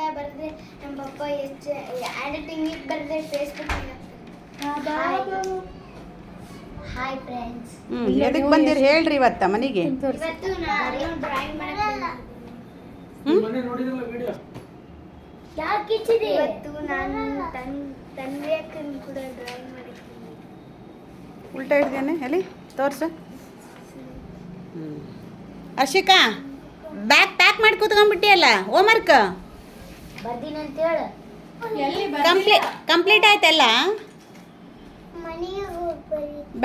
ಪಪ್ಪ ಎಷ್ಟು ಎಡಿಟಿಂಗ್ ಇಟ್ಟು ಬರದೆ ಫೇಸ್ಬುಕ್ ಹಾಯ್ ಫ್ರೆಂಡ್ಸ್ ಹ್ಞೂ ಎದಕ್ಕೆ ಬಂದಿರಿ? ಹೇಳ್ರಿ ಇವತ್ತ ಮನೆಗೆ. ಇವತ್ತು ನಾನು ಡ್ರಾಯಿಂಗ್ ಮಾಡಲ್ಲ ಹ್ಞೂ ಮೊನ್ನೆ ನೋಡಿದ್ರಲ್ಲ ವಿಡಿಯೋ ಯಾಕೆ ಕಿಚಿದೆ ಇವತ್ತು ನಾನು ತನ್ ತನ್ವೇಕನ್ ಕೂಡ ಡ್ರಾಯಿಂಗ್ ಮಾಡಿದ್ದೀನಿ ಉಲ್ಟಾ ಹಿಡ್ದೇನೆ? ಎಲ್ಲಿ? ತೋರ್ಸು. ಹ್ಞೂ ಅರ್ಷಿಕಾ ಬ್ಯಾಗ್ ಪ್ಯಾಕ್ ಮಾಡಿ ಕೂತ್ಕೊಂಡ್ಬಿಟ್ಟಿಯಲ್ಲ ಹೋಮ್ವರ್ಕ್ ವರ್ಕ್ ಕಂಪ್ಲೀಟ್ ಕಂಪ್ಲೀಟ್ ಆಯ್ತಲ್ಲ?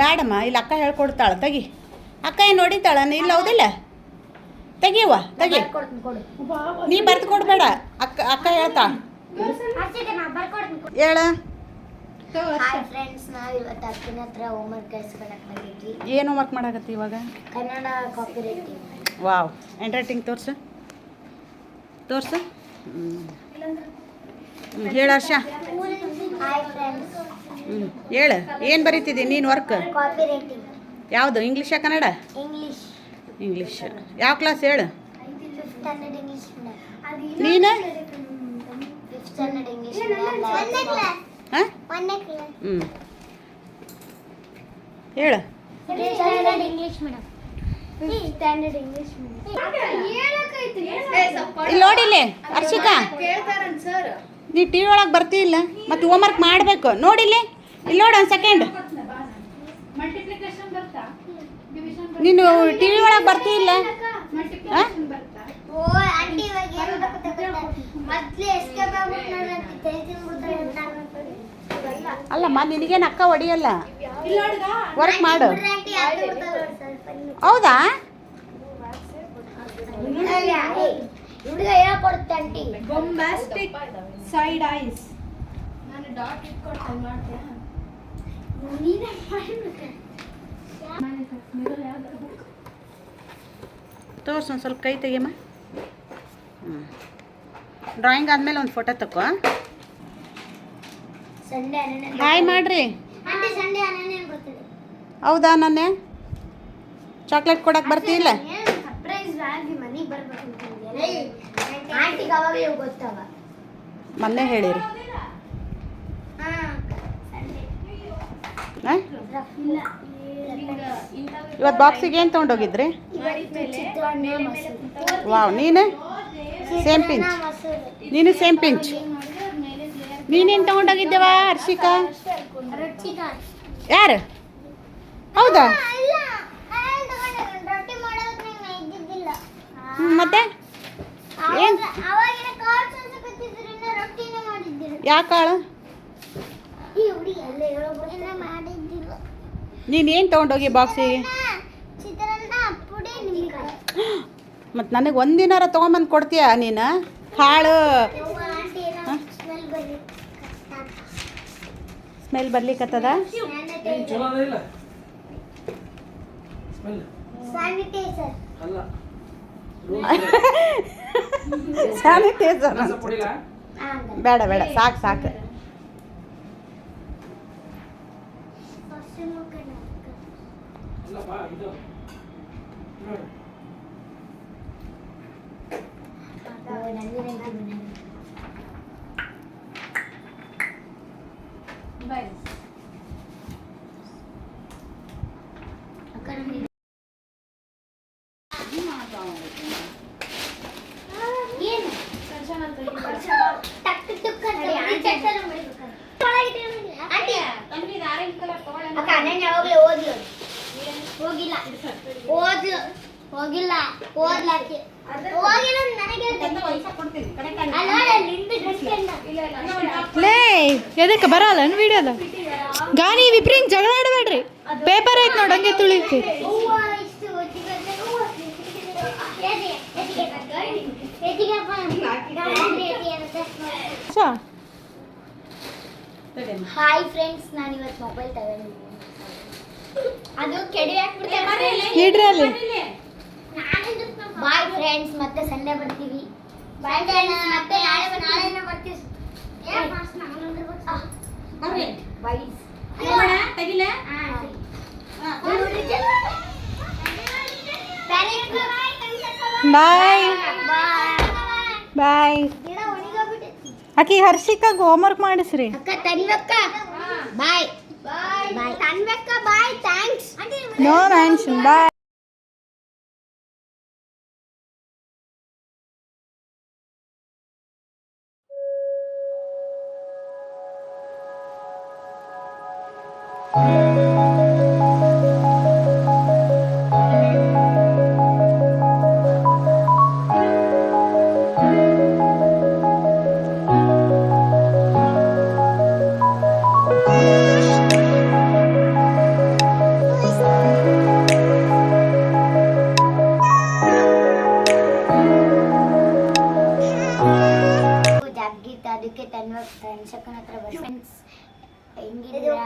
ಬೇಡಮ್ಮ ಇಲ್ಲಿ ಅಕ್ಕ ಹೇಳ್ಕೊಡ್ತಾಳ ತಗಿ. ಅಕ್ಕ ಏನು ನೋಡಿತಾಳ ಇಲ್ಲ ಹೌದಿಲ್ಲ? ತೆಗಿಯವ್ವ ತೆಗಿ. ನೀ ಬರ್ದು ಕೊಡ್ಬೇಡ. ಅಕ್ಕ ಅಕ್ಕ ಹೇಳ್ತಾ. ಹೇಳ. ಹಾಯ್ ಫ್ರೆಂಡ್ಸ್ ನಾವು ಇವತ್ತು ಅಕ್ಕನ ಹತ್ರ ಹೋಮ್ವರ್ಕ್ ಕಳ್ಸ್ಕೊಳಕ್ ಬಂದಿದ್ವಿ. ಏನು ವರ್ಕ್ ಮಾಡಾಕತ್ತಿ ಇವಾಗ? Kannada copy writing wow hand ತೋರ್ಸು. ತೋರ್ಸು. ಹ್ಞೂ ಹೇಳ ಹರ್ಷ. ಹ್ಞೂ ಹೇಳು. ಏನು ಬರೀತಿದ್ದಿ ನೀನು ವರ್ಕ್ ಯಾವುದು? ಇಂಗ್ಲೀಷಾ ಕನ್ನಡ? ಇಂಗ್ಲಿಷ್ ಯಾವ ಕ್ಲಾಸ್ ಹೇಳು? ನೀನು? ಹಾಂ? ಹ್ಞೂ ಹೇಳು. English madam. ಸ್ಟ್ಯಾಂಡರ್ಡ್ ಇಂಗ್ಲಿಷ್ ಇಲ್ಲಿ ನೋಡಿಲ್ಲಿ ಹರ್ಷಿಕಾ ನೀ ಟಿ ವಿ ಒಳಗೆ ಬರ್ತೀ ಇಲ್ಲ? ಮತ್ತು ಹೋಮ್ವರ್ಕ್ ಮಾಡಬೇಕು. ನೋಡಿಲ್ಲಿ ಇಲ್ಲಿ ನೋಡು ಒಂದು ಸೆಕೆಂಡ್ ನೀನು ಟಿ ವಿ ಒಳಗೆ ಬರ್ತೀ ಇಲ್ಲ? ಹಾಂ? ಓ ಆಂಟಿ ಇವಾಗ ಏನು ಗೊತ್ತಾ ಮೊದ್ಲು ಎಸ್ಕೇಪ್ ಆಗ್ಬಿಟ್ಟು ನೋಡಂತ ತೆಗೆದು ಅಲ್ಲಮ್ಮ ನಿನಗೇನು ಅಕ್ಕ ಹೊಡಿಯಲ್ಲ ವರ್ಕ್ ಮಾಡು ಆಂಟಿ ಅದು ಗೊತ್ತಲ್ಲ ಸ್ವಲ್ಪ ಹೌದಾ? ಹುಡುಗ ಹೇಳ್ಕೊಡುತ್ತೆ ಆಂಟಿ. ಬೊಂಬಾಸ್ಟಿಕ್ ಸೈಡ್ ಐಸ್ ನೀನೇ ಮಾಡ್ಬೇಕು. ತೋರ್ಸು ಒಂದು ಸ್ವಲ್ಪ ಕೈ ತೆಗಿಯಮ್ಮ. ಹ್ಞೂ ಡ್ರಾಯಿಂಗ್ ಆದಮೇಲೆ ಒಂದು ಫೋಟೋ ತಗೋ ಹನ್ನೆರಡು ಹಾಯ್ ಮಾಡ್ರಿ. ಹೌದಾ ನನ್ನೆ ಚಾಕ್ಲೇಟ್ ಕೊಡಕ್ಕೆ ಬರ್ತಿಲ್ಲ ಮೊನ್ನೆ ಹೇಳಿರಿ. ಇವತ್ತು ಬಾಕ್ಸಿಗೆ ಏನು ತೊಗೊಂಡೋಗಿದ್ರಿ? ವಾವ್ ನೀನು? Same pinch. ನೀನು ಸೇಮ್ ಪಿಂಚ್. ನೀನೇನು ತಗೊಂಡೋಗಿದ್ದೇವಾ ಹರ್ಷಿಕಾ? ಯಾರು? ಹೌದಾ ಇಲ್ಲ ನಾನ್ ತಗೊಂಡೆ, ರೊಟ್ಟಿ ಮಾಡೋದು ನಂಗೆ ಇದ್ದಿದ್ದಿಲ್ಲ ಹ್ಮ್, ಮತ್ತೆ? ಯಾಕಾಳ ನೀನ್ ಏನ್ ತಗೊಂಡೋಗಿ ಯಾವ ಕಾಳು? ಏನು ತೊಗೊಂಡೋಗಿ ಬಾಕ್ಸಿಗೆ ಮತ್ತು ನನಗೆ ಒಂದಿನಾರ ತೊಗೊಂಬಂದು ಕೊಡ್ತೀಯಾ ನೀನು? ಹಾಳು ಯವ್ವ, ಆಂಟಿ ಏನೋ ಸ್ಮೆಲ್ ಬರಿ ಸ್ಮೆಲ್. ಬರ್ಲಿಕ್ಕತ್ತದ ಸ್ಮೆಲ್ ಸ್ಯಾನಿಟೈಸರ್ ಬೇಡ ಬೇಡ ಸಾಕು ಸಾಕು ಅಲ್ಲಪ್ಪ ಇದು ನೋಡಿ ಏನು ಟಕ್ ಟಕ್ ಅಂತ ಈ ಚಟ್ಟನ ಮಾಡ್ಬೇಕು. ಆಂಟಿ, ಯಾವಾಗಲೂ ಓದ್ಲು ಹೋಗಿಲ್ಲ ಓದ್ಲು ಹೋಗಿಲ್ಲ ಓದ್ಲಾಕೆ ಹೋಗಿಲ್ಲ ನನಗೆ ಲೇ ಎದಕ್ಕೆ ಬರಲ್ಲ ವಿಡಿಯೋದ ಗಾನಿ ವಿಪ್ರಿಂಗ್ ಜಗಳ ಆಡಬೇಡ್ರಿ ಪೇಪರ್ ಐತೆ ನೋಡಿ ಹಂಗೆ ತುಳಿತಿ ಹಾಯ್ ಫ್ರೆಂಡ್ಸ್ ನಾನು ಇವತ್ತು ಮೊಬೈಲ್ ತಗೊಂಡಿದ್ದೀನಿ ಅದು ಕೆಡಿ ಹಾಕ್ಬಿಡ್ತೇವೆ ಇಡ್ರಿ ಅಲ್ಲಿ. ಬಾಯ್ ಫ್ರೆಂಡ್ಸ್ ಮತ್ತೆ ಸಂಡೆ ಬರ್ತೀವಿ. ಬಾಯ್ ಫ್ರೆಂಡ್ಸ್ ಮತ್ತೆ ನಾಳೆ ನಾಳೆನೇ ಬರ್ತೀವಿ. ಬಾಯ್ಸ್ ಬಾಯ್ ಬಾಯ್ ಬಾಯ್ ಆಕಿ ಹರ್ಷಿಕಾಗ ಹೋಮ್ವರ್ಕ್ ಮಾಡಿಸ್ರಿ. ಅಕ್ಕ ತನ್ವಕ್ಕ bye Bye. Bye. Thanks. No mention. Bye. Thank you.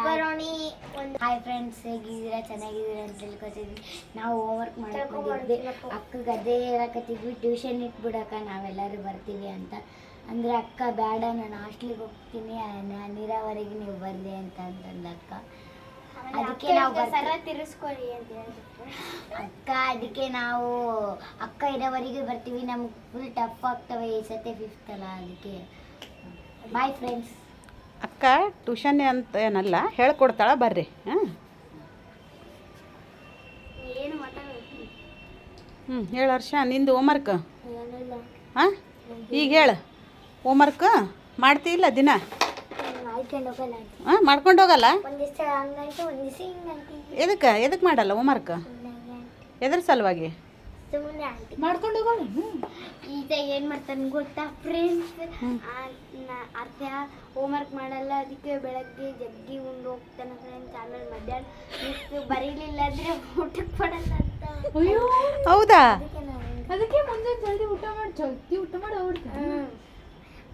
ಹೆಂಗಿದ್ದೀರಾ ಹಾಯ್ ಫ್ರೆಂಡ್ಸ್ ಹೇಗಿದ್ದೀರಾ? ಚೆನ್ನಾಗಿದ್ದೀರಾ ಅಂತ ತಿಳ್ಕೊತಿದ್ವಿ. ನಾವು ಹೋಮ್ವರ್ಕ್ ಮಾಡ್ಕೊಂಡಿದ್ವಿ. ಅಕ್ಕಗೆ ಅದೇ ಹೇಳಕತ್ತಿದ್ವಿ ಟ್ಯೂಷನ್ ಇಟ್ಬಿಡಕ್ಕ ನಾವೆಲ್ಲರೂ ಬರ್ತೀವಿ ಅಂತ. ಅಂದ್ರೆ ಅಕ್ಕ ಬೇಡ ನಾನು ಹಾಸ್ಟ್ಲಿಗೆ ಹೋಗ್ತೀನಿ ನಾನು ನೀರಾವರಿಗೆ ನೀವು ಬರಲಿ ಅಂತ ಅಂತಂದ ಅಕ್ಕ. ಅದಕ್ಕೆ ನಾವು ಸರ ತಿರ್ಸ್ಕೊಳ್ಳಿ ಅಂತ ಅಕ್ಕ ಅದಕ್ಕೆ ನಾವು ಅಕ್ಕ ಇರೋವರೆಗೆ ಬರ್ತೀವಿ. ನಮ್ಗೆ ಫುಲ್ ಟಫ್ ಆಗ್ತವೆ ಈ ಸತೆ ಫಿಫ್ತ್ ಅಲ್ಲ ಅದಕ್ಕೆ. ಬಾಯ್ ಫ್ರೆಂಡ್ಸ್ ಅಕ್ಕ ಟ್ಯೂಷನ್ ಅಂತ ಏನಲ್ಲ ಹೇಳ್ಕೊಡ್ತಾಳ ಬರ್ರಿ. ಹಾಂ ಹ್ಞೂ ಹೇಳು ಹರ್ಷ ನಿಂದು ಹೋಮ್ವರ್ಕ್ ಹಾಂ? ಈಗ ಹೇಳು. ಹೋಮ್ವರ್ಕ್ ಮಾಡ್ತೀಯಿಲ್ಲ ದಿನ? ಆಯ್ಕೊಂಡು ಹೋಗಲ್ಲ ಹಾಂ ಮಾಡ್ಕೊಂಡು ಹೋಗಲ್ಲ? ಎದಕ್ಕೆ ಎದಕ್ಕೆ ಮಾಡಲ್ಲ ಹೋಮ್ವರ್ಕ್ ಎದ್ರ ಸಲುವಾಗಿ? ಮಾಡ್ಕೊಂಡು ಹೋಗೋಣ ಈಗ ಏನು ಮಾಡ್ತಾನೆ ಗೊತ್ತಾ? ಫ್ರೆಂಡ್ಸ್ ಅರ್ಥ ಹೋಮ್ವರ್ಕ್ ಮಾಡಲ್ಲ ಅದಕ್ಕೆ ಬೆಳಗ್ಗೆ ಜಗ್ಗಿ ಉಂಡು ಹೋಗ್ತಾನೆ ಫ್ರೆಂಡ್ಸ್ ಆಮೇಲೆ ಮಧ್ಯಾಹ್ನ ಬರೀಲಿಲ್ಲ ಅಂದ್ರೆ ಊಟಕ್ಕೆ ಕೊಡಲ್ಲ ಅಂತ. ಅಯ್ಯೋ. ಹೌದಾ? ಅದಕ್ಕೆ ನಾನು ಅದಕ್ಕೆ ಮುಂಜಾನೆ ಜಲ್ದಿ ಊಟ ಮಾಡಿ ಜಲ್ದಿ ಊಟ ಮಾಡಿ ಹೋಗ್ಬಿಡ್ತೀನಿ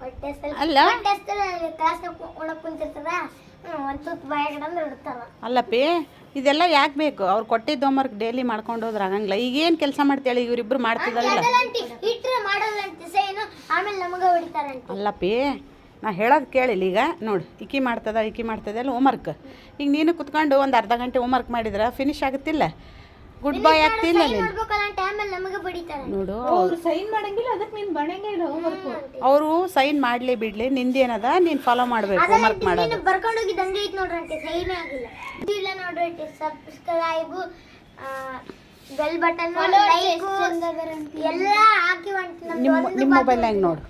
ಹೊಟ್ಟೆ ಸ್ವಲ್ಪ ಅಲ್ಲ. ಹೊಟ್ಟೆ ಕ್ಲಾಸ್ ಒಳಗೆ ಕುಂತಿರ್ತದ? ಒಂದು ತುತ್ತು ಬಾಯಾಗಡಂದ್ರೆ ಇಡ್ತಾರ ಅಲ್ಲಪ್ಪಿ ಇದೆಲ್ಲ ಯಾಕೆ ಬೇಕು? ಅವ್ರು ಕೊಟ್ಟಿದ್ದ ಹೋಮ್ವರ್ಕ್ ಡೈಲಿ ಮಾಡ್ಕೊಂಡು ಹೋದ್ರೆ ಆಗಂಗಿಲ್ಲ. ಈಗೇನು ಕೆಲಸ ಮಾಡ್ತೇಳಿ ಇವರಿಬ್ಬರು ಮಾಡ್ತಿದ್ದಾರೆ ಅಲ್ಲಪ್ಪ ನಾ ಹೇಳೋದು ಕೇಳಿಲ್ಲ ಈಗ ನೋಡಿ ಇಕ್ಕಿ ಮಾಡ್ತದ ಇಕ್ಕಿ ಮಾಡ್ತದೆ ಅಲ್ಲ ಹೋಮ್ವರ್ಕ್ ಈಗ ನೀನು ಕುತ್ಕೊಂಡು ಒಂದು ಅರ್ಧ ಗಂಟೆ ಹೋಮ್ವರ್ಕ್ ಮಾಡಿದ್ರೆ ಫಿನಿಶ್ ಆಗುತ್ತಿಲ್ಲ. ಗುಡ್ ಬಾಯ್ ಆಗ್ತಿಲ್ಲ ನೀನು. ಅಂತ ನೋಡು. ಅವ್ರು ಸೈನ್ ಮಾಡಂಗಿಲ್ಲ ಅದಕ್ಕೆ ನೀನು ಬಣಂಗೆ ಇಲ್ಲ ಹೋಮ್ವರ್ಕ್ ಅವರು ಸೈನ್ ಮಾಡಲಿ ಬಿಡ್ಲಿ ನಿಂದೇನದ ನೀನು ಫಾಲೋ ಮಾಡಬೇಕು ಹೋಮ್ವರ್ಕ್ ಮಾಡೋದು. ಬರ್ಕೊಂಡು ಹೋಗಿದ್ದಂಗೆ ಐತೆ ನೋಡ್ರಿ ಅಂತೆ ಸೈನೇ ಆಗಿಲ್ಲ. ಇಲ್ಲ ನೋಡ್ರಿ ಅಂತೆ ಸಬ್ಸ್ಕ್ರೈಬ್ ಬೆಲ್ ಬಟನ್ ಲೈಕ್ ಎಲ್ಲ ಹಾಕಿ ಹೊಂಟ್ ನಿಮ್ಮ ನಿಮ್ಮ ಮೊಬೈಲ್ ಹೆಂಗೆ ನೋಡು.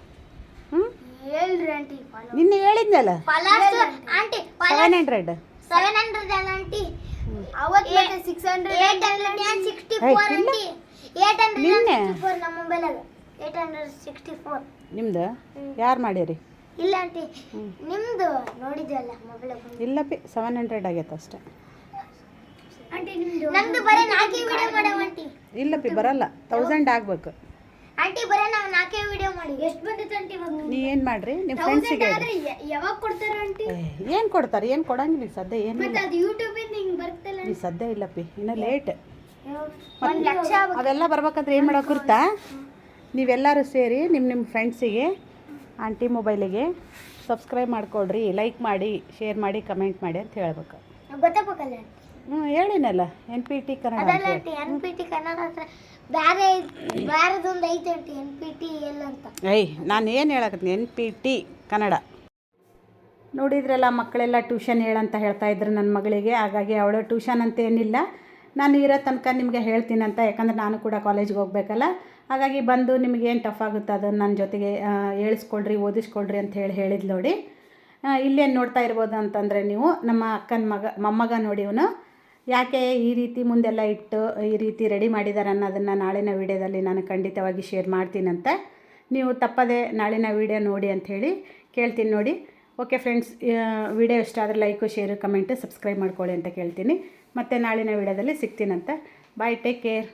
ಹೇಳ್ರಿ ಆಂಟಿ ನಿನ್ನೆ ಹೇಳಿದ್ನಲ್ಲ? Followers aunty. Seven hundred seven hundred ಅಲ್ಲ ಆಂಟಿ. ಅವತ್ತು ಮತ್ತೆ six hundred eight hundred and sixty four aunty eight hundred ನಿನ್ನೆ? ಸಿಕ್ಸ್ಟಿ ಫೋರ್ ನಮ್ಮ ಮೊಬೈಲಾಗ ಏಟ್ ಹಂಡ್ರೆಡ್ ಸಿಕ್ಸ್ಟಿ ಫೋರ್ ನಿಮ್ದು? ಯಾರು ಮಾಡ್ಯಾರಿ? ಇಲ್ಲ ಆಂಟಿ ನಿಮ್ದು ನೋಡಿದ್ವಲ್ಲ ಮೊಬೈಲ್ ಇಲ್ಲಪ್ಪಿ ಸೆವೆನ್ ಹಂಡ್ರೆಡ್ ಆಗೈತೆ ಅಷ್ಟೇ. ಆಂಟಿ ನಿಮ್ದು? ನಮ್ದು ಬರೀ ನಾಲ್ಕೇ ವಿಡಿಯೋ ಮಾಡವ ಆಂಟಿ. ಇಲ್ಲಪ್ಪಿ ಬರಲ್ಲ. ತೌಸಂಡ್ ಆಗ್ಬೇಕು. ಆಂಟಿ ಬರೀ ನಾವು ನಾಲ್ಕೇ ವಿಡಿಯೋ ಮಾಡಿ. ಎಷ್ಟು ಬಂದಿತ್ತು ಆಂಟಿ ಇವಾಗ ನೀ ಏನು ಮಾಡ್ರಿ? ನಿಮ್ಮ ಫ್ರೆಂಡ್ಸಿಗೆ ಯಾವಾಗ ಕೊಡ್ತಾರೆ ಆಂಟಿ? ಏನು ಕೊಡ್ತಾರೆ? ಏನು ಕೊಡಂಗಿಲ್ಲ ಸದ್ಯ ಏನು ಮತ್ತೆ ಅದು ಯೂಟ್ಯೂಬ್ ಸದ್ಯ ಇಲ್ಲಪ್ಪಿ ಇನ್ನು ಲೇಟ್ ಅವೆಲ್ಲ ಬರ್ಬೇಕಂದ್ರೆ ಏನು ಮಾಡೋ ಕುರ್ತಾ ನೀವೆಲ್ಲರೂ ಸೇರಿ ನಿಮ್ಮ ನಿಮ್ಮ ಫ್ರೆಂಡ್ಸಿಗೆ ಆಂಟಿ ಮೊಬೈಲಿಗೆ ಸಬ್ಸ್ಕ್ರೈಬ್ ಮಾಡಿಕೊಡ್ರಿ ಲೈಕ್ ಮಾಡಿ ಶೇರ್ ಮಾಡಿ ಕಮೆಂಟ್ ಮಾಡಿ ಅಂತ ಹೇಳ್ಬೇಕು. ಹ್ಞೂ ಹೇಳಿನಲ್ಲ N P T Kannada. N P T Kannada ಬೇರೆ ಬೇರೆದೊಂದು ಐತೆ ಎನ್ ಪಿ ಟಿ ಅಂತ. ಏಯ್ ನಾನು ಏನು ಹೇಳಕತ್ತೀನಿ ಎನ್ ಪಿ ಟಿ ಕನ್ನಡ. ನೋಡಿದ್ರಲ್ಲ ಮಕ್ಕಳೆಲ್ಲ ಟ್ಯೂಷನ್ ಹೇಳಂತ ಹೇಳ್ತಾ ಇದ್ರು ನನ್ನ ಮಗಳಿಗೆ. ಹಾಗಾಗಿ ಅವಳು ಟ್ಯೂಷನ್ ಅಂತ ಏನಿಲ್ಲ. ನಾನು ಇರೋ ತನಕ ನಿಮಗೆ ಹೇಳ್ತೀನಂತ ಯಾಕಂದ್ರೆ ನಾನು ಕೂಡ ಕಾಲೇಜ್ಗೆ ಹೋಗ್ಬೇಕಲ್ಲ. ಹಾಗಾಗಿ ಬಂದು ನಿಮಗೆ ಏನು ಟಫ್ ಆಗುತ್ತೆ ಅದನ್ನು ನನ್ನ ಜೊತೆಗೆ ಹೇಳಿಸ್ಕೊಳ್ರಿ, ಓದಿಸ್ಕೊಳ್ರಿ ಅಂತ ಹೇಳಿ ಹೇಳಿದ್ಲು ನೋಡಿ. ಇಲ್ಲೇನು ನೋಡ್ತಾ ಇರ್ಬೋದು ಅಂತಂದರೆ ನೀವು ನಮ್ಮ ಅಕ್ಕನ ಮಗ, ಮೊಮ್ಮಗ ನೋಡಿ ಇವನು. ಯಾಕೆ ಈ ರೀತಿ ಮುಂದೆಲ್ಲ ಇಟ್ಟು, ಈ ರೀತಿ ರೆಡಿ ಮಾಡಿದ್ದಾರೆ ಅನ್ನೋದನ್ನು ನಾಳಿನ ವೀಡಿಯೋದಲ್ಲಿ ನಾನು ಖಂಡಿತವಾಗಿ ಶೇರ್ ಮಾಡ್ತೀನಂತೆ. ನೀವು ತಪ್ಪದೆ ನಾಳಿನ ವೀಡಿಯೋ ನೋಡಿ ಅಂಥೇಳಿ ಕೇಳ್ತೀನಿ ನೋಡಿ. ಓಕೆ ಫ್ರೆಂಡ್ಸ್ ವಿಡಿಯೋ ಇಷ್ಟ ಆದರೆ ಲೈಕು ಶೇರು ಕಮೆಂಟು ಸಬ್ಸ್ಕ್ರೈಬ್ ಮಾಡ್ಕೊಳ್ಳಿ ಅಂತ ಕೇಳ್ತೀನಿ. ಮತ್ತು ನಾಳಿನ ವಿಡಿಯೋದಲ್ಲಿ ಸಿಗ್ತೀನಂತ ಬಾಯ್ ಟೇಕ್ ಕೇರ್